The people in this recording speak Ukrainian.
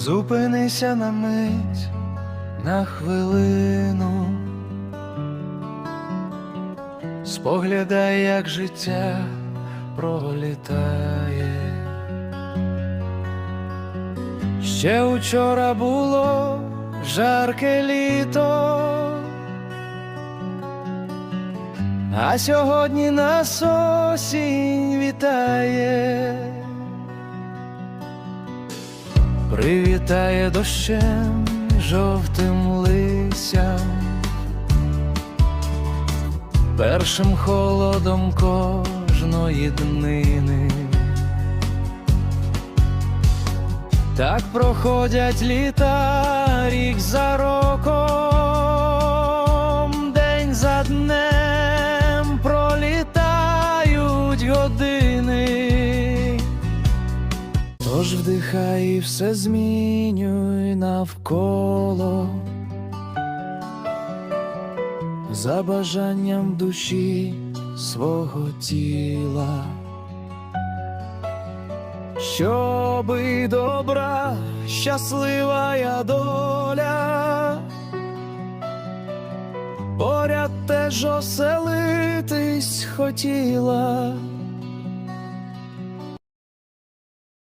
Зупинися на мить, на хвилину, споглядай, як життя пролітає. Ще учора було жарке літо, а сьогодні нас осінь вітає. Привітає дощем жовтим листям, першим холодом кожної днини. Так проходять літа рік за роком, день за днем пролітають години. Тож вдихай і все змінюй навколо, за бажанням душі свого тіла, щоби добра, щаслива я доля, поряд теж оселитись хотіла.